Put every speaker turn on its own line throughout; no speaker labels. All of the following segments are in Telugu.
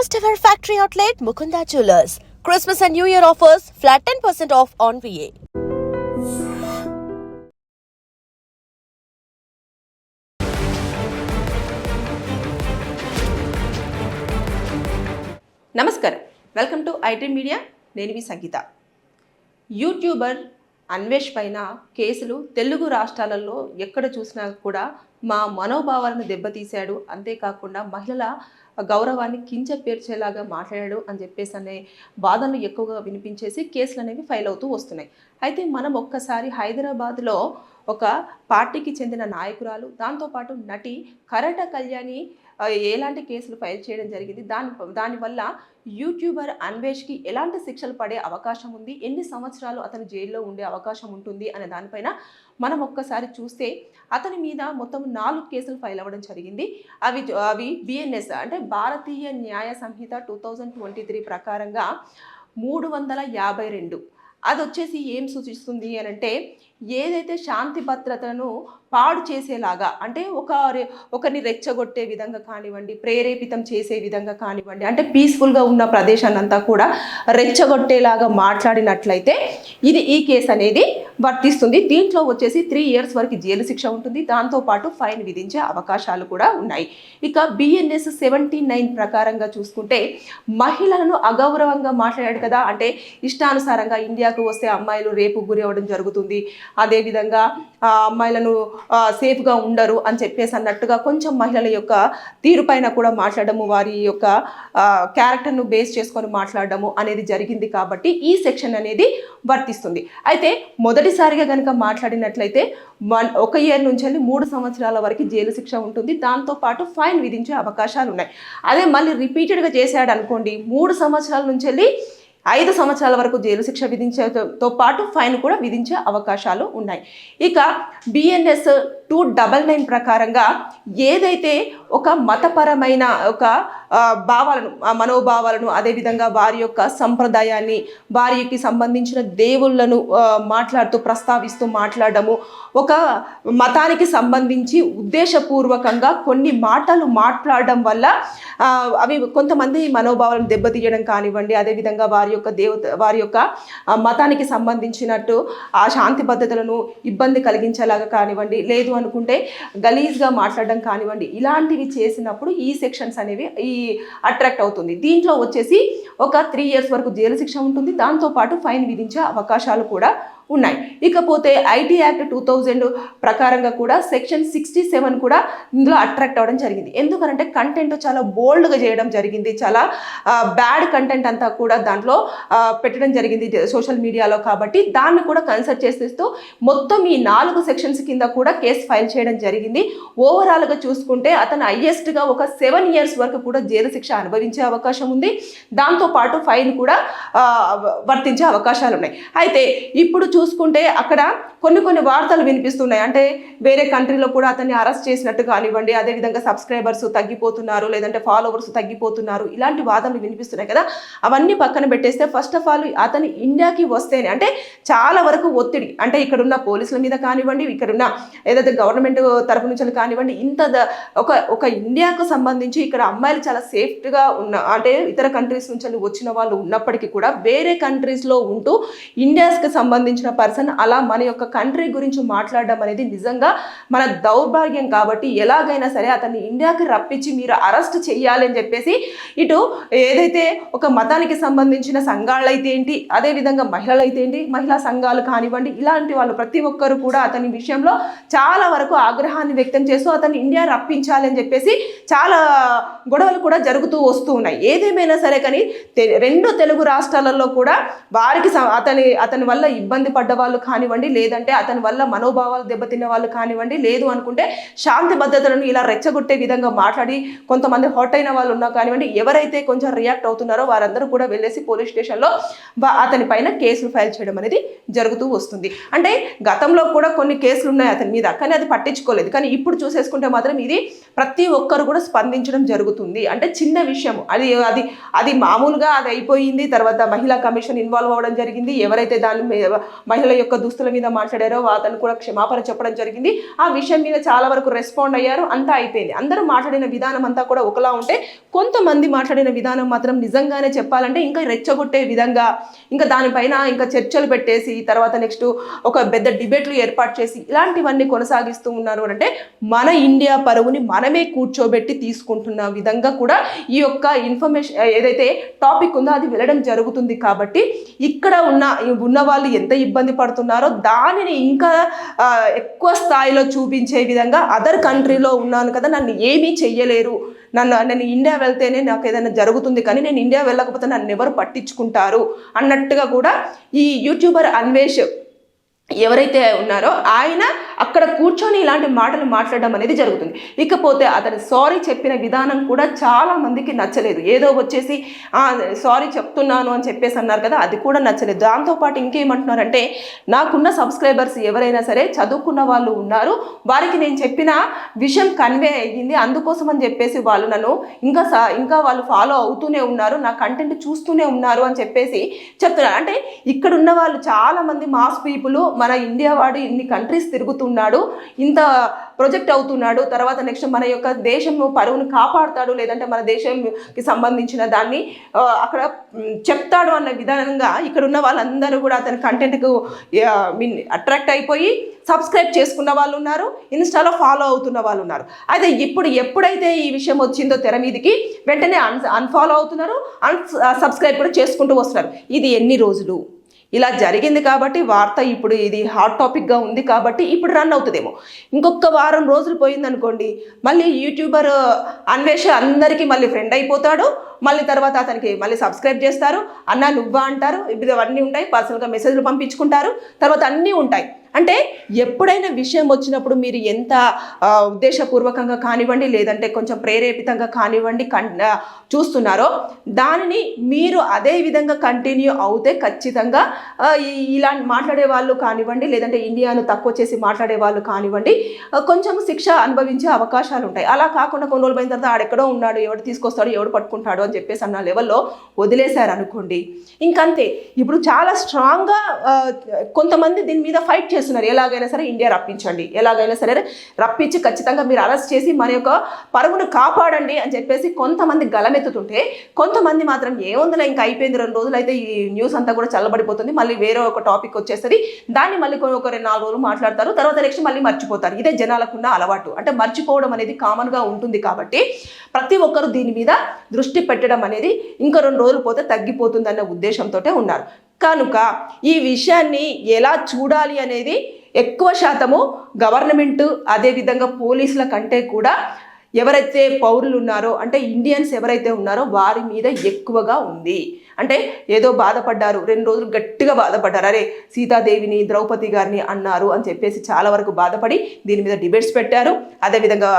first ever factory outlet Mukunda Jewelers. Christmas and New Year offers flat 10% off on VA.
నమస్కారం వెల్కమ్ టు ఐటీ మీడియా నేను మీ సంగీత యూట్యూబర్ అన్వేష్ పైన కేసులు తెలుగు రాష్ట్రాలలో ఎక్కడ చూసినా కూడా మా మనోభావాలను దెబ్బతీశాడు. అంతేకాకుండా మహిళల గౌరవాన్ని కించపేర్చేలాగా మాట్లాడాడు అని చెప్పేసి అనే వాదనలు ఎక్కువగా వినిపించేసి కేసులు అనేవి ఫైల్ అవుతూ వస్తున్నాయి. అయితే మనం ఒక్కసారి హైదరాబాద్లో ఒక పార్టీకి చెందిన నాయకురాలు దాంతోపాటు నటి కరట కళ్యాణి ఎలాంటి కేసులు ఫైల్ చేయడం జరిగింది? దాని దానివల్ల యూట్యూబర్ అన్వేష్కి ఎలాంటి శిక్షలు పడే అవకాశం ఉంది? ఎన్ని సంవత్సరాలు అతను జైల్లో ఉండే అవకాశం ఉంటుంది? అనే దానిపైన మనం ఒక్కసారి చూస్తే అతని మీద మొత్తం నాలుగు కేసులు ఫైల్ అవ్వడం జరిగింది. అవి అవి బిఎన్ఎస్ అంటే Bharatiya Nyaya Sanhita two thousand twenty three ప్రకారంగా మూడు వందల యాభై రెండు. అది వచ్చేసి ఏం సూచిస్తుంది అని అంటే ఏదైతే శాంతి భద్రతను పాడు చేసేలాగా అంటే ఒక ఒకరిని రెచ్చగొట్టే విధంగా కానివ్వండి ప్రేరేపితం చేసే విధంగా కానివ్వండి అంటే పీస్ఫుల్గా ఉన్న ప్రదేశాన్ని అంతా కూడా రెచ్చగొట్టేలాగా మాట్లాడినట్లయితే ఇది ఈ కేసు అనేది వర్తిస్తుంది. దీంట్లో వచ్చేసి త్రీ ఇయర్స్ వరకు జైలు శిక్ష ఉంటుంది. దాంతోపాటు ఫైన్ విధించే అవకాశాలు కూడా ఉన్నాయి. ఇక బిఎన్ఎస్ సెవెంటీ నైన్ ప్రకారంగా చూసుకుంటే మహిళలను అగౌరవంగా మాట్లాడాడు కదా అంటే ఇష్టానుసారంగా ఇండియాకు వస్తే అమ్మాయిలు రేపు గురి అవ్వడం జరుగుతుంది. అదేవిధంగా ఆ అమ్మాయిలను సేఫ్గా ఉండరు అని చెప్పేసి అన్నట్టుగా కొంచెం మహిళల యొక్క తీరుపైన కూడా మాట్లాడము వారి యొక్క క్యారెక్టర్ను బేస్ చేసుకొని మాట్లాడము అనేది జరిగింది కాబట్టి ఈ సెక్షన్ అనేది వర్తిస్తుంది. అయితే మొదటిసారిగా కనుక మాట్లాడినట్లయితే వన్ ఒక ఇయర్ నుంచి వెళ్ళి మూడు సంవత్సరాల వరకు జైలు శిక్ష ఉంటుంది. దాంతోపాటు ఫైన్ విధించే అవకాశాలు ఉన్నాయి. అదే మళ్ళీ రిపీటెడ్గా చేశాడు అనుకోండి మూడు సంవత్సరాల నుంచి వెళ్ళి ఐదు సంవత్సరాల వరకు జైలు శిక్ష విధించేతో పాటు ఫైన్ కూడా విధించే అవకాశాలు ఉన్నాయి. ఇక బిఎన్ఎస్ టూ డబల్ నైన్ ప్రకారంగా ఏదైతే ఒక మతపరమైన ఒక భావాలను ఆ మనోభావాలను అదేవిధంగా వారి యొక్క సంప్రదాయాన్ని వారికి సంబంధించిన దేవుళ్ళను మాట్లాడుతూ ప్రస్తావిస్తూ మాట్లాడడము ఒక మతానికి సంబంధించి ఉద్దేశపూర్వకంగా కొన్ని మాటలు మాట్లాడడం వల్ల అవి కొంతమంది మనోభావాలను దెబ్బతీయడం కానివ్వండి అదేవిధంగా వారి యొక్క దేవత వారి యొక్క మతానికి సంబంధించినట్టు ఆ శాంతి భద్రతలను ఇబ్బంది కలిగించేలాగా కానివ్వండి లేదు అనుకుంటే గలీజ్గా మాట్లాడడం కానివ్వండి ఇలాంటివి చేసినప్పుడు ఈ సెక్షన్స్ అనేవి ఈ అట్రాక్ట్ అవుతుంది. దీంట్లో వచ్చేసి ఒక త్రీ ఇయర్స్ వరకు జైలు శిక్ష ఉంటుంది. దాంతోపాటు ఫైన్ విధించే అవకాశాలు కూడా ఉన్నాయి. ఇకపోతే ఐటీ యాక్ట్ టూ థౌజండ్ ప్రకారంగా కూడా సెక్షన్ సిక్స్టీ సెవెన్ కూడా ఇందులో అట్రాక్ట్ అవ్వడం జరిగింది. ఎందుకనంటే కంటెంట్ చాలా బోల్డ్గా చేయడం జరిగింది. చాలా బ్యాడ్ కంటెంట్ అంతా కూడా దాంట్లో పెట్టడం జరిగింది సోషల్ మీడియాలో కాబట్టి దాన్ని కూడా కన్సల్ట్ చేసేస్తూ మొత్తం ఈ నాలుగు సెక్షన్స్ కింద కూడా కేసు ఫైల్ చేయడం జరిగింది. ఓవరాల్గా చూసుకుంటే అతను హయ్యెస్ట్గా ఒక సెవెన్ ఇయర్స్ వరకు కూడా జైలు శిక్ష అనుభవించే అవకాశం ఉంది. దాంతోపాటు ఫైన్ కూడా వర్తించే అవకాశాలు ఉన్నాయి. అయితే ఇప్పుడు చూసుకుంటే అక్కడ కొన్ని కొన్ని వార్తలు వినిపిస్తున్నాయి. అంటే వేరే కంట్రీలో కూడా అతన్ని అరెస్ట్ చేసినట్టు కానివ్వండి అదేవిధంగా సబ్స్క్రైబర్స్ తగ్గిపోతున్నారు లేదంటే ఫాలోవర్స్ తగ్గిపోతున్నారు. ఇలాంటి వాదనలు వినిపిస్తున్నాయి కదా. అవన్నీ పక్కన పెట్టేస్తే ఫస్ట్ ఆఫ్ ఆల్ అతను ఇండియాకి వస్తేనే అంటే చాలా వరకు ఒత్తిడి. అంటే ఇక్కడున్న పోలీసుల మీద కానివ్వండి ఇక్కడున్న ఏదైతే గవర్నమెంట్ తరపు నుంచి కానివ్వండి ఇంత ఒక ఒక ఇండియాకు సంబంధించి ఇక్కడ అమ్మాయిలు చాలా సేఫ్గా ఉన్న అంటే ఇతర కంట్రీస్ నుంచి వచ్చిన వాళ్ళు ఉన్నప్పటికీ కూడా వేరే కంట్రీస్లో ఉంటూ ఇండియాస్కి సంబంధించి సంబంధించిన పర్సన్ అలా మన యొక్క కంట్రీ గురించి మాట్లాడడం అనేది నిజంగా మన దౌర్భాగ్యం కాబట్టి ఎలాగైనా సరే అతన్ని ఇండియాకి రప్పించి మీరు అరెస్ట్ చేయాలి అని చెప్పేసి ఇటు ఏదైతే ఒక మతానికి సంబంధించిన సంఘాలు అయితే ఏంటి అదేవిధంగా మహిళలు అయితే ఏంటి మహిళా సంఘాలు కానివ్వండి ఇలాంటి వాళ్ళు ప్రతి ఒక్కరు కూడా అతని విషయంలో చాలా వరకు ఆగ్రహాన్ని వ్యక్తం చేస్తూ అతన్ని ఇండియా రప్పించాలి అని చెప్పేసి చాలా గొడవలు కూడా జరుగుతూ వస్తూ ఉన్నాయి. ఏదేమైనా సరే కానీ రెండు తెలుగు రాష్ట్రాలలో కూడా వారికి అతని అతని వల్ల ఇబ్బంది పడ్డ వాళ్ళు కానివ్వండి లేదంటే అతని వల్ల మనోభావాలు దెబ్బతిన్న వాళ్ళు కానివ్వండి లేదు అనుకుంటే శాంతి భద్రతలను ఇలా రెచ్చగొట్టే విధంగా మాట్లాడి కొంతమంది హాట్ అయిన వాళ్ళు ఉన్నా కానివ్వండి ఎవరైతే కొంచెం రియాక్ట్ అవుతున్నారో వారందరూ కూడా వెళ్ళేసి పోలీస్ స్టేషన్లో అతని పైన కేసులు ఫైల్ చేయడం అనేది జరుగుతూ వస్తుంది. అంటే గతంలో కూడా కొన్ని కేసులు ఉన్నాయి అతని మీద కానీ అది పట్టించుకోలేదు. కానీ ఇప్పుడు చూసేసుకుంటే మాత్రం ఇది ప్రతి ఒక్కరు కూడా స్పందించడం జరుగుతుంది. అంటే చిన్న విషయం. అది అది అది మామూలుగా అది అయిపోయింది తర్వాత మహిళా కమిషన్ ఇన్వాల్వ్ అవ్వడం జరిగింది. ఎవరైతే దాని మీద మహిళల యొక్క దుస్తుల మీద మాట్లాడారో అతను కూడా క్షమాపణ చెప్పడం జరిగింది. ఆ విషయం మీద చాలా వరకు రెస్పాండ్ అయ్యారు. అంతా అయిపోయింది. అందరూ మాట్లాడిన విధానం అంతా కూడా ఒకలా ఉంటే కొంతమంది మాట్లాడిన విధానం మాత్రం నిజంగానే చెప్పాలంటే ఇంకా రెచ్చగొట్టే విధంగా ఇంకా దానిపైన ఇంకా చర్చలు పెట్టేసి తర్వాత నెక్స్ట్ ఒక పెద్ద డిబేట్లు ఏర్పాటు చేసి ఇలాంటివన్నీ కొనసాగిస్తూ ఉన్నారు అంటే మన ఇండియా పరువుని మనమే కూర్చోబెట్టి తీసుకుంటున్న విధంగా కూడా ఈ యొక్క ఇన్ఫర్మేషన్ ఏదైతే టాపిక్ ఉందో అది వెళ్ళడం జరుగుతుంది కాబట్టి ఇక్కడ ఉన్న ఉన్న వాళ్ళు ఎంత ఇబ్బంది పడుతున్నారో దానిని ఇంకా ఎక్కువ స్థాయిలో చూపించే విధంగా అదర్ కంట్రీలో ఉన్నాను కదా నన్ను ఏమీ చెయ్యలేరు. నన్ను నేను ఇండియా వెళ్తేనే నాకు ఏదైనా జరుగుతుంది కానీ నేను ఇండియా వెళ్ళకపోతే నన్ను ఎవరు పట్టించుకుంటారు అన్నట్టుగా కూడా ఈ యూట్యూబర్ అన్వేష్ ఎవరైతే ఉన్నారో ఆయన అక్కడ కూర్చొని ఇలాంటి మాటలు మాట్లాడడం అనేది జరుగుతుంది. ఇకపోతే అతను సారీ చెప్పిన విధానం కూడా చాలా మందికి నచ్చలేదు. ఏదో వచ్చేసి సారీ చెప్తున్నాను అని చెప్పేసి అన్నారు కదా అది కూడా నచ్చలేదు. దాంతోపాటు ఇంకేమంటున్నారంటే నాకున్న సబ్స్క్రైబర్స్ ఎవరైనా సరే చదువుకున్న వాళ్ళు ఉన్నారు. వారికి నేను చెప్పిన విషయం కన్వే అయ్యింది. అందుకోసం అని చెప్పేసి వాళ్ళు నన్ను ఇంకా సా ఇంకా వాళ్ళు ఫాలో అవుతూనే ఉన్నారు. నా కంటెంట్ చూస్తూనే ఉన్నారు అని చెప్పేసి చెప్తున్నారు. అంటే ఇక్కడ ఉన్న వాళ్ళు చాలా మంది మాస్ పీపుల్ మన ఇండియా వాడు ఇన్ని కంట్రీస్ తిరుగుతున్నాడు ఇంత ప్రొజెక్ట్ అవుతున్నాడు తర్వాత నెక్స్ట్ మన యొక్క దేశం పరువును కాపాడుతాడు లేదంటే మన దేశంకి సంబంధించిన దాన్ని అక్కడ చెప్తాడు అన్న విధానంగా ఇక్కడ ఉన్న వాళ్ళందరూ కూడా అతని కంటెంట్కు మీన్ అట్రాక్ట్ అయిపోయి సబ్స్క్రైబ్ చేసుకున్న వాళ్ళు ఉన్నారు ఇన్స్టాలో ఫాలో అవుతున్న వాళ్ళు ఉన్నారు. అయితే ఇప్పుడు ఎప్పుడైతే ఈ విషయం వచ్చిందో తెర మీదకి వెంటనే అన్ అన్ఫాలో అవుతున్నారు అన్ సబ్స్క్రైబ్ కూడా చేసుకుంటూ వస్తున్నారు. ఇది ఎన్ని రోజులు? ఇలా జరిగింది కాబట్టి వార్త ఇప్పుడు ఇది హాట్ టాపిక్గా ఉంది కాబట్టి ఇప్పుడు రన్ అవుతుందేమో. ఇంకొక వారం రోజులు పోయిందనుకోండి మళ్ళీ యూట్యూబర్ uh, అన్వేష అందరికీ మళ్ళీ ఫ్రెండ్ అయిపోతాడు. మళ్ళీ తర్వాత అతనికి మళ్ళీ సబ్స్క్రైబ్ చేస్తారు. అన్న నువ్వా అంటారు. ఇవన్నీ ఉంటాయి పర్సనల్గా మెసేజ్లు పంపించుకుంటారు. తర్వాత అన్నీ ఉంటాయి. అంటే ఎప్పుడైనా విషయం వచ్చినప్పుడు మీరు ఎంత ఉద్దేశపూర్వకంగా కానివ్వండి లేదంటే కొంచెం ప్రేరేపితంగా కానివ్వండి కన్ చూస్తున్నారో దానిని మీరు అదే విధంగా కంటిన్యూ అవుతే ఖచ్చితంగా ఇలా మాట్లాడే వాళ్ళు కానివ్వండి లేదంటే ఇండియాను తక్కువ చేసి మాట్లాడే వాళ్ళు కానివ్వండి కొంచెం శిక్ష అనుభవించే అవకాశాలు ఉంటాయి. అలా కాకుండా కొన్ని రోజులు పోయిన తర్వాత ఆడెక్కడో ఉన్నాడు ఎవడు తీసుకొస్తాడు ఎవడు పట్టుకుంటాడు అని చెప్పేసి అన్న లెవెల్లో వదిలేశారు అనుకోండి ఇంకంతే. ఇప్పుడు చాలా స్ట్రాంగ్గా కొంతమంది దీని మీద ఫైట్ చేస్తున్నారు. ఎలాగైనా సరే ఇండియా రప్పించండి. ఎలాగైనా సరే రప్పించి ఖచ్చితంగా మీరు అరెస్ట్ చేసి మన యొక్క పరువును కాపాడండి అని చెప్పేసి కొంతమంది గలమెత్తుతుంటే కొంతమంది మాత్రం ఏముందిలే ఇంకా అయిపోయింది రెండు రోజులు అయితే ఈ న్యూస్ అంతా కూడా చల్లబడిపోతుంది. మళ్ళీ వేరే ఒక టాపిక్ వచ్చేస్తుంది. దాన్ని మళ్ళీ కొన్ని ఒక రెండు నాలుగు రోజులు మాట్లాడతారు. తర్వాత నెక్స్ట్ మళ్ళీ మర్చిపోతారు. ఇదే జనాలకున్న అలవాటు. అంటే మర్చిపోవడం అనేది కామన్గా ఉంటుంది కాబట్టి ప్రతి ఒక్కరు దీని మీద దృష్టి పెట్టడం అనేది ఇంకా రెండు రోజులు పోతే తగ్గిపోతుందన్న ఉద్దేశంతో ఉన్నారు. కనుక ఈ విషయాన్ని ఎలా చూడాలి అనేది ఎక్కువ శాతము గవర్నమెంట్ అదేవిధంగా పోలీసుల కంటే కూడా ఎవరైతే పౌరులు ఉన్నారో అంటే ఇండియన్స్ ఎవరైతే ఉన్నారో వారి మీద ఎక్కువగా ఉంది. అంటే ఏదో బాధపడ్డారు రెండు రోజులు గట్టిగా బాధపడ్డారు. అరే సీతాదేవిని ద్రౌపది గారిని అన్నారు అని చెప్పేసి చాలా వరకు బాధపడి దీని మీద డిబేట్స్ పెట్టారు. అదేవిధంగా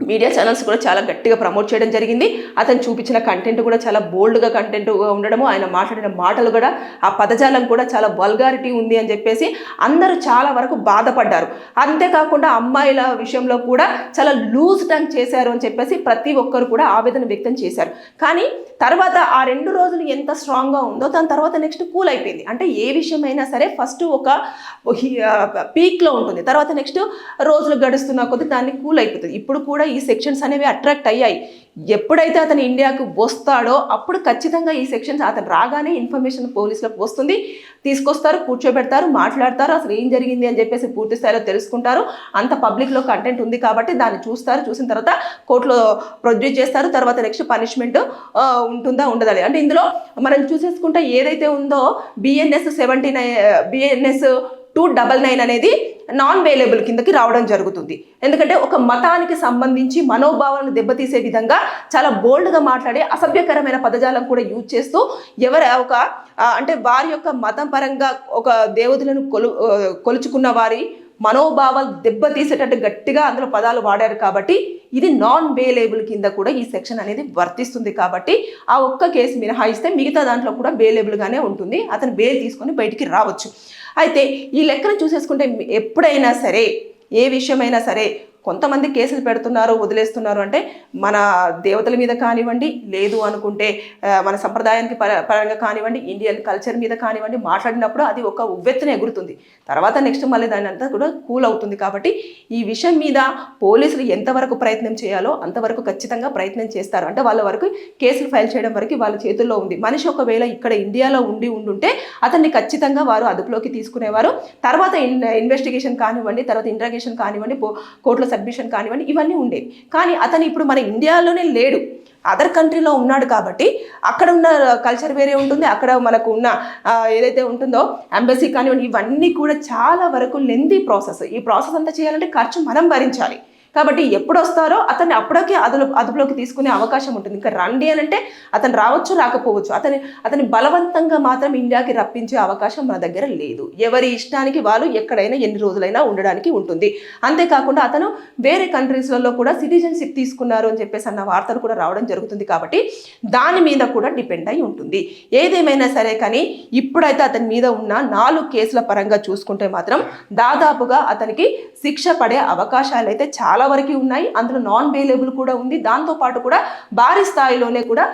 మీడియా ఛానల్స్ కూడా చాలా గట్టిగా ప్రమోట్ చేయడం జరిగింది. అతను చూపించిన కంటెంట్ కూడా చాలా బోల్డ్గా కంటెంట్గా ఉండడము ఆయన మాట్లాడిన మాటలు కూడా ఆ పదజాలం కూడా చాలా వల్గారిటీ ఉంది అని చెప్పేసి అందరూ చాలా వరకు బాధపడ్డారు. అంతేకాకుండా అమ్మాయిల విషయంలో కూడా చాలా లూజ్ టంగ్ చేశారు అని చెప్పేసి ప్రతి ఒక్కరు కూడా ఆవేదన వ్యక్తం చేశారు. కానీ తర్వాత ఆ రెండు రోజులు ఎంత స్ట్రాంగ్గా ఉందో దాని తర్వాత నెక్స్ట్ కూల్ అయిపోయింది. అంటే ఏ విషయమైనా సరే ఫస్ట్ ఒక పీక్లో ఉంటుంది. తర్వాత నెక్స్ట్ రోజులు గడుస్తున్న కొద్ది దాన్ని కూల్ అయిపోతుంది. ఇప్పుడు కూడా ఈ సెక్షన్స్ అనేవి అట్రాక్ట్ అయ్యాయి. ఎప్పుడైతే అతను ఇండియాకు వస్తాడో అప్పుడు ఖచ్చితంగా ఈ సెక్షన్స్ అతను రాగానే ఇన్ఫర్మేషన్ పోలీసులకు వస్తుంది. తీసుకొస్తారు కూర్చోబెడతారు మాట్లాడతారు అసలు ఏం జరిగింది అని చెప్పేసి పూర్తి స్థాయిలో తెలుసుకుంటారు. అంత పబ్లిక్లో కంటెంట్ ఉంది కాబట్టి దాన్ని చూస్తారు. చూసిన తర్వాత కోర్టులో ప్రొడ్యూస్ చేస్తారు. తర్వాత నెక్స్ట్ పనిష్మెంట్ ఉంటుందా ఉండదని అంటే ఇందులో మనం చూసేసుకుంటే ఏదైతే ఉందో BNS seventy nine BNS two double nine అనేది నాన్ వేలబుల్ కిందకి రావడం జరుగుతుంది. ఎందుకంటే ఒక మతానికి సంబంధించి మనోభావాలను దెబ్బతీసే విధంగా చాలా బోల్డ్గా మాట్లాడే అసభ్యకరమైన పదజాలం కూడా యూజ్ చేస్తూ ఎవరు ఒక అంటే వారి యొక్క మతం పరంగా ఒక దేవతలను కొలు కొలుచుకున్న వారి మనోభావాలు దెబ్బతీసేటట్టు గట్టిగా అందులో పదాలు వాడారు కాబట్టి ఇది నాన్ బేలేబుల్ కింద కూడా ఈ సెక్షన్ అనేది వర్తిస్తుంది కాబట్టి ఆ ఒక్క కేసు మినహాయిస్తే మిగతా దాంట్లో కూడా బేలేబుల్గానే ఉంటుంది. అతను బేల్ తీసుకొని బయటికి రావచ్చు. అయితే ఈ లెక్కను చూసేసుకుంటే ఎప్పుడైనా సరే ఏ విషయమైనా సరే కొంతమంది కేసులు పెడుతున్నారు వదిలేస్తున్నారు అంటే మన దేవతల మీద కానివ్వండి లేదు అనుకుంటే మన సంప్రదాయానికి పర పరంగా కానివ్వండి ఇండియన్ కల్చర్ మీద కానివ్వండి మాట్లాడినప్పుడు అది ఒక ఉవ్వెత్తున ఎగురుతుంది. తర్వాత నెక్స్ట్ మళ్ళీ దాని అంతా కూడా కూల్ అవుతుంది కాబట్టి ఈ విషయం మీద పోలీసులు ఎంతవరకు ప్రయత్నం చేయాలో అంతవరకు ఖచ్చితంగా ప్రయత్నం చేస్తారు. అంటే వాళ్ళ వరకు కేసులు ఫైల్ చేయడం వరకు వాళ్ళ చేతుల్లో ఉంది. మనిషి ఒకవేళ ఇక్కడ ఇండియాలో ఉండి ఉండుంటే అతన్ని ఖచ్చితంగా వారు అదుపులోకి తీసుకునేవారు. తర్వాత ఇన్వెస్టిగేషన్ కానివ్వండి తర్వాత ఇంట్రాగేషన్ కానివ్వండి కోర్టులో సబ్మిషన్ కానివ్వండి ఇవన్నీ ఉండేవి. కానీ అతను ఇప్పుడు మన ఇండియాలోనే లేడు. అదర్ కంట్రీలో ఉన్నాడు కాబట్టి అక్కడ ఉన్న కల్చర్ వేరే ఉంటుంది. అక్కడ మనకు ఉన్న ఏదైతే ఉంటుందో ఎంబసీ కానివ్వండి ఇవన్నీ కూడా చాలా వరకు లెందీ ప్రాసెస్ ఈ ప్రాసెస్ అంతా చేయాలంటే ఖర్చు మనం భరించాలి. కాబట్టి ఎప్పుడు వస్తారో అతన్ని అప్పటికే అదుపు అదుపులోకి తీసుకునే అవకాశం ఉంటుంది. ఇంకా రండి అని అంటే అతను రావచ్చు రాకపోవచ్చు. అతని అతని బలవంతంగా మాత్రం ఇండియాకి రప్పించే అవకాశం మన దగ్గర లేదు. ఎవరి ఇష్టానికి వాళ్ళు ఎక్కడైనా ఎన్ని రోజులైనా ఉండడానికి ఉంటుంది. అంతేకాకుండా అతను వేరే కంట్రీస్లలో కూడా సిటిజన్షిప్ తీసుకున్నారు అని చెప్పేసి అన్న వార్తలు కూడా రావడం జరుగుతుంది కాబట్టి దాని మీద కూడా డిపెండ్ అయి ఉంటుంది. ఏదేమైనా సరే కానీ ఇప్పుడైతే అతని మీద ఉన్న నాలుగు కేసుల పరంగా చూసుకుంటే మాత్రం దాదాపుగా అతనికి శిక్ష పడే అవకాశాలు అయితే చాలా వరకు ఉన్నాయి. అందులో నాన్ బెయిలబుల్ కూడా ఉంది. దాంతోపాటు కూడా భారీ స్థాయిలోనే కూడా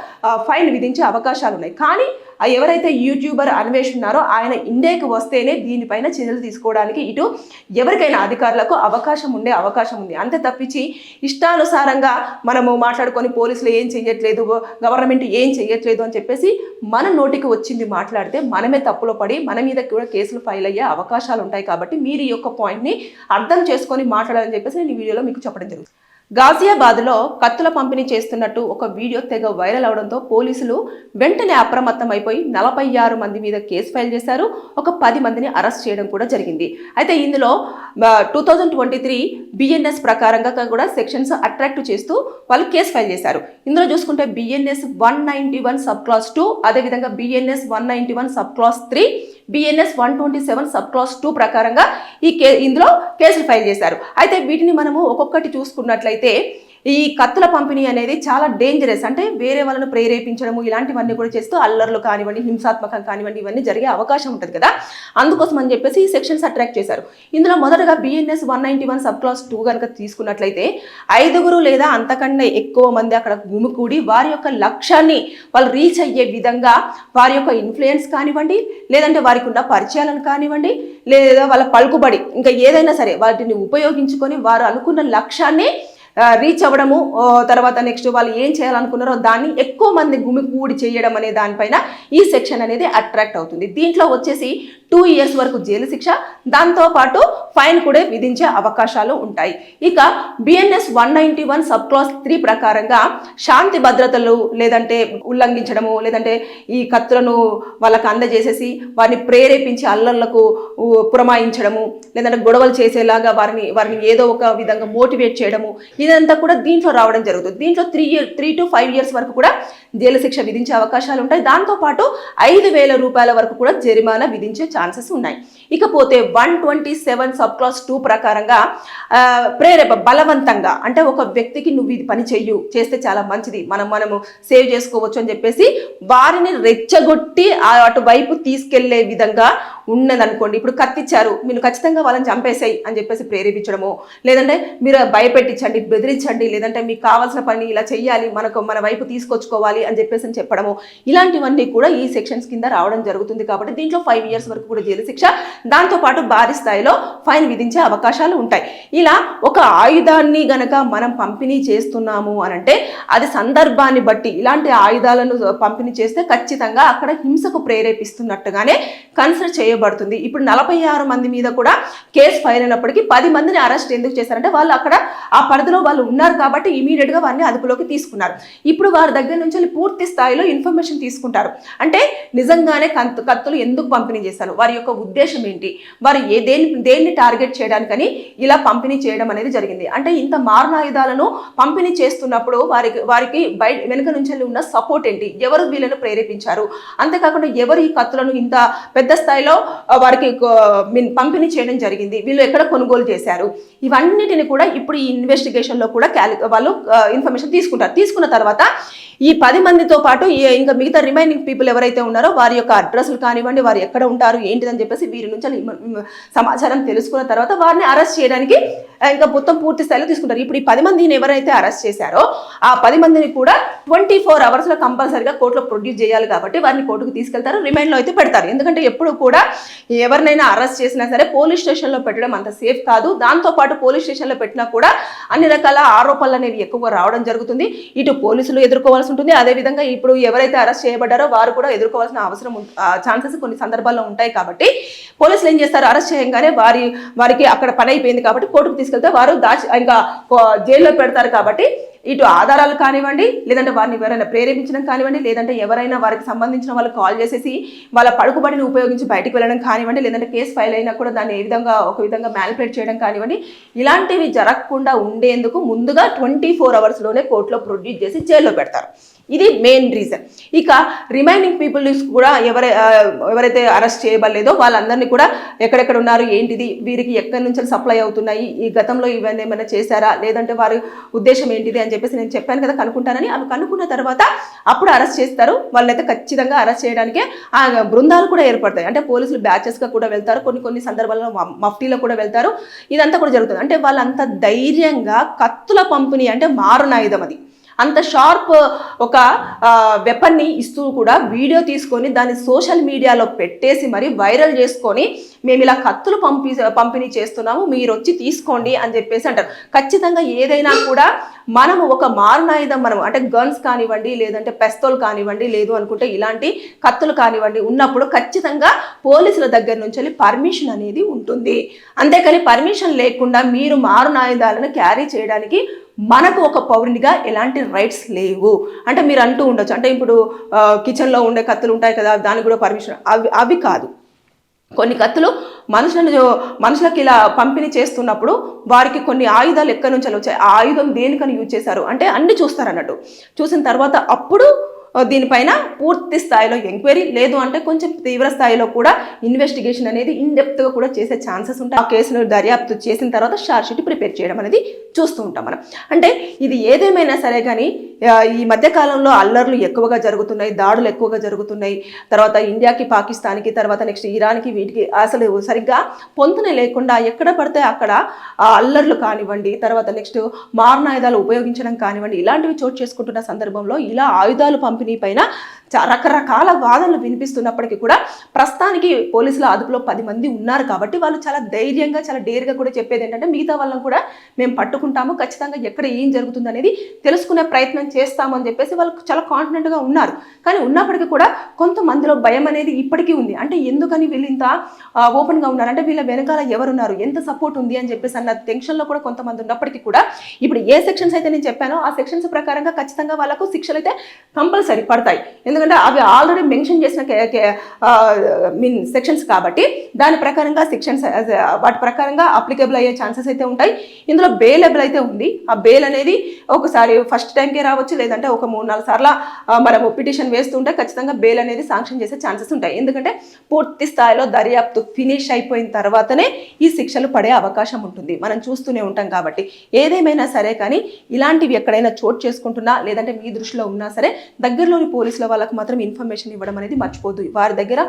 ఫైన్ విధించే అవకాశాలు ఉన్నాయి. కానీ ఎవరైతే యూట్యూబర్ అన్వేష్ ఉన్నారో ఆయన ఇండియాకి వస్తేనే దీనిపైన చర్యలు తీసుకోవడానికి ఇటు ఎవరికైనా అధికారులకు అవకాశం ఉండే అవకాశం ఉంది. అంతే తప్పించి ఇష్టానుసారంగా మనము మాట్లాడుకొని పోలీసులు ఏం చేయట్లేదు గవర్నమెంట్ ఏం చేయట్లేదు అని చెప్పేసి మన నోటికి వచ్చింది మాట్లాడితే మనమే తప్పులో పడి మన మీద కూడా కేసులు ఫైల్ అయ్యే అవకాశాలు ఉంటాయి కాబట్టి మీరు ఈ యొక్క పాయింట్ని అర్థం చేసుకొని మాట్లాడాలని చెప్పేసి నేను ఈ వీడియోలో మీకు చెప్పడం జరుగుతుంది. గాజియాబాద్లో కత్తుల పంపిణీ చేస్తున్నట్టు ఒక వీడియో తెగ వైరల్ అవడంతో పోలీసులు వెంటనే అప్రమత్తం అయిపోయి నలభై ఆరు మంది మీద కేసు ఫైల్ చేశారు. ఒక పది మందిని అరెస్ట్ చేయడం కూడా జరిగింది. అయితే ఇందులో two thousand twenty three BNS ప్రకారంగా కూడా సెక్షన్స్ అట్రాక్ట్ చేస్తూ వాళ్ళు కేసు ఫైల్ చేశారు. ఇందులో చూసుకుంటే BNS one ninety one sub clause two అదేవిధంగా BNS one ninety one sub clause three BNS one twenty seven sub clause two ప్రకారంగా ఈ కే ఇందులో కేసులు ఫైల్ చేశారు. అయితే వీటిని మనము ఒక్కొక్కటి చూసుకున్నట్లయితే ఈ కత్తుల పంపిణీ అనేది చాలా డేంజరస్ అంటే వేరే వాళ్ళను ప్రేరేపించడము ఇలాంటివన్నీ కూడా చేస్తూ అల్లర్లు కానివ్వండి హింసాత్మకం కానివ్వండి ఇవన్నీ జరిగే అవకాశం ఉంటుంది కదా. అందుకోసం అని చెప్పేసి ఈ సెక్షన్స్ అట్రాక్ట్ చేశారు. ఇందులో మొదటగా BNS one ninety one sub class two కనుక తీసుకున్నట్లయితే ఐదుగురు లేదా అంతకన్నా ఎక్కువ మంది అక్కడ గుమికూడి వారి యొక్క లక్ష్యాన్ని వాళ్ళు రీచ్ అయ్యే విధంగా వారి యొక్క ఇన్ఫ్లుయెన్స్ కానివ్వండి లేదంటే వారికి ఉన్న పరిచయాలను కానివ్వండి లేదా వాళ్ళ పలుకుబడి ఇంకా ఏదైనా సరే వాటిని ఉపయోగించుకొని వారు అనుకున్న లక్ష్యాన్ని రీచ్ అవ్వడము తర్వాత నెక్స్ట్ వాళ్ళు ఏం చేయాలనుకున్నారో దాన్ని ఎక్కువ మంది గుమికూడి చేయడం అనే దానిపైన ఈ సెక్షన్ అనేది అట్రాక్ట్ అవుతుంది. దీంట్లో వచ్చేసి టూ ఇయర్స్ వరకు జైలు శిక్ష దాంతోపాటు ఫైన్ కూడా విధించే అవకాశాలు ఉంటాయి. ఇక BNS one ninety one sub class three ప్రకారంగా శాంతి భద్రతలు లేదంటే ఉల్లంఘించడము లేదంటే ఈ కత్తులను వాళ్ళకి అందజేసేసి వారిని ప్రేరేపించి అల్లర్లకు పురమాయించడము లేదంటే గొడవలు చేసేలాగా వారిని వారిని ఏదో ఒక విధంగా మోటివేట్ చేయడము ఇదంతా కూడా దీంట్లో రావడం జరుగుతుంది. దీంట్లో three year three to five years వరకు కూడా జైలు శిక్ష విధించే అవకాశాలు ఉంటాయి దాంతోపాటు ఐదు వేల రూపాయల వరకు కూడా జరిమానా విధించే ఛాన్సెస్ ఉన్నాయి. ఇకపోతే one twenty seven sub class two ప్రకారంగా ప్రేరేప బలవంతంగా అంటే ఒక వ్యక్తికి నువ్వు ఇది పని చెయ్యు చేస్తే చాలా మంచిది మనం మనము సేవ్ చేసుకోవచ్చు అని చెప్పేసి వారిని రెచ్చగొట్టి అటువైపు తీసుకెళ్ళే విధంగా ఉన్నదనుకోండి. ఇప్పుడు కత్తిచ్చారు మీరు ఖచ్చితంగా వాళ్ళని చంపేసాయి అని చెప్పేసి ప్రేరేపించడము లేదంటే మీరు భయపెట్టించండి బెదిరించండి లేదంటే మీకు కావాల్సిన పని ఇలా చేయాలి మనకు మన వైపు తీసుకొచ్చుకోవాలి అని చెప్పేసి చెప్పడము ఇలాంటివన్నీ కూడా ఈ సెక్షన్స్ కింద రావడం జరుగుతుంది కాబట్టి దీంట్లో ఫైవ్ ఇయర్స్ వరకు కూడా జైలు శిక్ష దాంతోపాటు భారీ స్థాయిలో ఫైన్ విధించే అవకాశాలు ఉంటాయి. ఇలా ఒక ఆయుధాన్ని గనక మనం పంపిణీ చేస్తున్నాము అని అంటే అది సందర్భాన్ని బట్టి ఇలాంటి ఆయుధాలను పంపిణీ చేస్తే ఖచ్చితంగా అక్కడ హింసకు ప్రేరేపిస్తున్నట్టుగానే కన్సిడర్ చేయబడుతుంది. ఇప్పుడు నలభై ఆరు మంది మీద కూడా కేసు ఫైల్ అయినప్పటికీ పది మందిని అరెస్ట్ ఎందుకు చేశారంటే వాళ్ళు అక్కడ ఆ పరిధిలో వాళ్ళు ఉన్నారు కాబట్టి ఇమీడియట్గా వారిని అదుపులోకి తీసుకున్నారు. ఇప్పుడు వారి దగ్గర నుంచి వెళ్ళి పూర్తి స్థాయిలో ఇన్ఫర్మేషన్ తీసుకుంటారు. అంటే నిజంగానే కత్తులు ఎందుకు పంపిణీ చేశారు? వారి యొక్క ఉద్దేశం ఏంటి వారు ఏ దేని దేన్ని టార్గెట్ చేయడానికని ఇలా పంపిణీ చేయడం అనేది జరిగింది. అంటే ఇంత మారణాయుధాలను పంపిణీ చేస్తున్నప్పుడు వారికి వారికి బయట వెనుక నుంచి ఉన్న సపోర్ట్ ఏంటి? ఎవరు వీళ్ళను ప్రేరేపించారు? అంతేకాకుండా ఎవరు ఈ కత్తులను ఇంత పెద్ద స్థాయిలో వారికి మీన్ పంపిణీ చేయడం జరిగింది? వీళ్ళు ఎక్కడ కొనుగోలు చేశారు? ఇవన్నిటిని కూడా ఇప్పుడు ఈ ఇన్వెస్టిగేషన్లో కూడా క్యాలి వాళ్ళు ఇన్ఫర్మేషన్ తీసుకుంటారు. తీసుకున్న తర్వాత ఈ పది మందితో పాటు ఇంకా మిగతా రిమైనింగ్ పీపుల్ ఎవరైతే ఉన్నారో వారి యొక్క అడ్రస్లు కానివ్వండి వారు ఎక్కడ ఉంటారు ఏంటిదని చెప్పేసి వీరి నుంచి సమాచారం తెలుసుకున్న తర్వాత వారిని అరెస్ట్ చేయడానికి ఇంకా మొత్తం పూర్తి స్థాయిలో తీసుకుంటారు. ఇప్పుడు ఈ పది మందిని ఎవరైతే అరెస్ట్ చేశారో ఆ పది మందిని కూడా ట్వంటీ ఫోర్ అవర్స్లో కంపల్సరీగా కోర్టులో ప్రొడ్యూస్ చేయాలి కాబట్టి వారిని కోర్టుకు తీసుకెళ్తారు రిమైండ్లో అయితే పెడతారు. ఎందుకంటే ఎప్పుడు కూడా ఎవరినైనా అరెస్ట్ చేసినా సరే పోలీస్ స్టేషన్లో పెట్టడం అంత సేఫ్ కాదు. దాంతోపాటు పోలీస్ స్టేషన్లో పెట్టినా కూడా అన్ని రకాల ఆరోపణలు అనేవి ఎక్కువగా రావడం జరుగుతుంది. ఇటు పోలీసులు ఎదుర్కోవాల్సి ఉంటుంది. అదేవిధంగా ఇప్పుడు ఎవరైతే అరెస్ట్ చేయబడ్డారో వారు కూడా ఎదుర్కోవాల్సిన అవసరం ఛాన్సెస్ కొన్ని సందర్భాల్లో ఉంటాయి కాబట్టి పోలీసులు ఏం చేస్తారు? అరెస్ట్ చేయగానే వారి వారికి అక్కడ పని అయిపోయింది కాబట్టి కోర్టుకు తీసుకెళ్తే వారు దాచి ఇంకా జైల్లో పెడతారు కాబట్టి ఇటు ఆధారాలు కానివ్వండి లేదంటే వారిని ఎవరైనా ప్రేరేపించడం కానివ్వండి లేదంటే ఎవరైనా వారికి సంబంధించిన వాళ్ళు కాల్ చేసేసి వాళ్ళ పడుకుబడిని ఉపయోగించి బయటికి వెళ్ళడం కానివ్వండి లేదంటే కేసు ఫైల్ అయినా కూడా దాన్ని ఏ విధంగా ఒక విధంగా మ్యానిపులేట్ చేయడం కానివ్వండి ఇలాంటివి జరగకుండా ఉండేందుకు ముందుగా ట్వంటీ ఫోర్ అవర్స్లోనే కోర్టులో ప్రొడ్యూస్ చేసి జైల్లో పెడతారు. ఇది మెయిన్ రీజన్ ఇక రిమైనింగ్ పీపుల్స్ కూడా ఎవరై ఎవరైతే అరెస్ట్ చేయబడలేదో వాళ్ళందరినీ కూడా ఎక్కడెక్కడ ఉన్నారు ఏంటిది వీరికి ఎక్కడి నుంచి సప్లై అవుతున్నాయి ఈ గతంలో ఇవన్నీ ఏమైనా చేశారా లేదంటే వారి ఉద్దేశం ఏంటిది అని చెప్పేసి నేను చెప్పాను కదా కనుక్కుంటానని అవి కనుక్కున్న తర్వాత అప్పుడు అరెస్ట్ చేస్తారు. వాళ్ళైతే ఖచ్చితంగా అరెస్ట్ చేయడానికి ఆ బృందాలు కూడా ఏర్పడతాయి. అంటే పోలీసులు బ్యాచెస్గా కూడా వెళ్తారు కొన్ని కొన్ని సందర్భాల్లో మ- మఫ్టీలో కూడా వెళ్తారు. ఇదంతా కూడా జరుగుతుంది. అంటే వాళ్ళంత ధైర్యంగా కత్తుల పంపిణీ అంటే మారునాయుధం అది. అంత షార్ప్ ఒక వెపన్ని ఇస్తూ కూడా వీడియో తీసుకొని దాన్ని సోషల్ మీడియాలో పెట్టేసి మరి వైరల్ చేసుకొని మేము ఇలా కత్తులు పంపి పంపిణీ చేస్తున్నాము మీరు వచ్చి తీసుకోండి అని చెప్పేసి అంటారు. ఖచ్చితంగా ఏదైనా కూడా మనము ఒక మారునాయుధం మనం అంటే గన్స్ కానివ్వండి లేదంటే పెస్తోల్ కానివ్వండి లేదు అనుకుంటే ఇలాంటి కత్తులు కానివ్వండి ఉన్నప్పుడు ఖచ్చితంగా పోలీసుల దగ్గర నుంచి వెళ్ళి పర్మిషన్ అనేది ఉంటుంది. అంతేకాని పర్మిషన్ లేకుండా మీరు మారునాయుధాలను క్యారీ చేయడానికి మనకు ఒక పౌరునిగా ఎలాంటి రైట్స్ లేవు. అంటే మీరు అంటూ ఉండొచ్చు. అంటే ఇప్పుడు కిచెన్లో ఉండే కత్తులు ఉంటాయి కదా దానికి కూడా పర్మిషన్ అవి అవి కాదు. కొన్ని కత్తులు మనుషులను మనుషులకి ఇలా పంపిణీ చేస్తున్నప్పుడు వారికి కొన్ని ఆయుధాలు ఎక్కడి నుంచి వచ్చాయి? ఆ ఆయుధం దేనికని యూజ్ చేశారు? అంటే అన్ని చూస్తారు అన్నట్టు. చూసిన తర్వాత అప్పుడు దీనిపైన పూర్తి స్థాయిలో ఎంక్వైరీ లేదు అంటే కొంచెం తీవ్ర స్థాయిలో కూడా ఇన్వెస్టిగేషన్ అనేది ఇన్గా కూడా చేసే ఛాన్సెస్ ఉంటాయి. ఆ కేసును దర్యాప్తు చేసిన తర్వాత షార్ట్ షీట్ ప్రిపేర్ చేయడం అనేది చూస్తూ ఉంటాం మనం. అంటే ఇది ఏదేమైనా సరే కానీ ఈ మధ్యకాలంలో అల్లర్లు ఎక్కువగా జరుగుతున్నాయి దాడులు ఎక్కువగా జరుగుతున్నాయి. తర్వాత ఇండియాకి పాకిస్తాన్కి తర్వాత నెక్స్ట్ ఇరాన్కి వీటికి అసలు సరిగ్గా పొంతన లేకుండా ఎక్కడ పడితే అక్కడ ఆ అల్లర్లు కానివ్వండి తర్వాత నెక్స్ట్ మారణాయుధాలు ఉపయోగించడం కానివ్వండి ఇలాంటివి చోటు చేసుకుంటున్న సందర్భంలో ఇలా ఆయుధాలు పంపి పంపిణీ పైన చ- రకరకాల వాదనలు వినిపిస్తున్నప్పటికీ కూడా ప్రస్తుతానికి పోలీసుల అదుపులో పది మంది ఉన్నారు కాబట్టి వాళ్ళు చాలా ధైర్యంగా చాలా డేర్గా కూడా చెప్పేది ఏంటంటే మిగతా వాళ్ళని కూడా మేము పట్టుకుంటాము ఖచ్చితంగా ఎక్కడ ఏం జరుగుతుంది అనేది తెలుసుకునే ప్రయత్నం చేస్తాము అని చెప్పేసి వాళ్ళు చాలా కాన్ఫిడెంట్గా ఉన్నారు. కానీ ఉన్నప్పటికీ కూడా కొంతమందిలో భయం అనేది ఇప్పటికీ ఉంది. అంటే ఎందుకని వీళ్ళు ఇంత ఓపెన్గా ఉన్నారు? అంటే వీళ్ళ వెనకాల ఎవరున్నారు? ఎంత సపోర్ట్ ఉంది అని చెప్పేసి అన్న టెన్షన్లో కూడా కొంతమంది ఉన్నప్పటికీ కూడా ఇప్పుడు ఏ సెక్షన్స్ అయితే నేను చెప్పానో ఆ సెక్షన్స్ ప్రకారంగా ఖచ్చితంగా వాళ్ళకు శిక్షలు అయితే కంపల్సరీ పడతాయి. ఎందుకంటే అవి ఆల్రెడీ మెన్షన్ చేసిన మీన్ సెక్షన్స్ కాబట్టి దాని ప్రకారంగా సెక్షన్స్ వాటి ప్రకారంగా అప్లికేబుల్ అయ్యే ఛాన్సెస్ అయితే ఉంటాయి. ఇందులో బెయిలబుల్ అయితే ఉంది. ఆ బెయిల్ అనేది ఒకసారి ఫస్ట్ టైంకే రావచ్చు లేదంటే ఒక మూడు నాలుగు సార్లు మనము పిటిషన్ వేస్తుంటే ఖచ్చితంగా బెయిల్ అనేది శాంక్షన్ చేసే ఛాన్సెస్ ఉంటాయి. ఎందుకంటే పూర్తి స్థాయిలో దర్యాప్తు ఫినిష్ అయిపోయిన తర్వాతనే ఈ శిక్షలు పడే అవకాశం ఉంటుంది. మనం చూస్తూనే ఉంటాం కాబట్టి. ఏదేమైనా సరే కానీ ఇలాంటివి ఎక్కడైనా చోటు చేసుకుంటున్నా లేదంటే మీ దృష్టిలో ఉన్నా సరే దగ్గరలోని పోలీసుల వాళ్ళకి మాత్రం ఇన్ఫర్మేషన్ ఇవ్వడం అనేది మర్చిపోద్దు వారి దగ్గర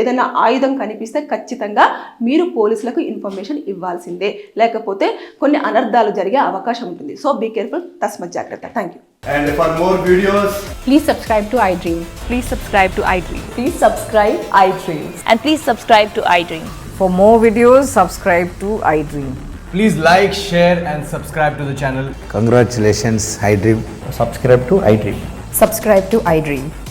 ఏదైనా ఆయుధం కనిపిస్తే ఖచ్చితంగా మీరు పోలీసులకు ఇన్ఫర్మేషన్ ఇవ్వాల్సిందే లేకపోతే కొన్ని అనర్థాలు జరిగే అవకాశం ఉంటుంది సో బీ కేర్ఫుల్ తస్మత్ జాగ్రత్త thank you
And for more videos,
Please subscribe to iDream. Please subscribe to iDream.
Please subscribe iDreams.
And please subscribe to iDream.
For more videos, subscribe to iDream.
please like, share, and subscribe to the channel.
Congratulations, iDream.
subscribe to iDream.
Subscribe to iDream.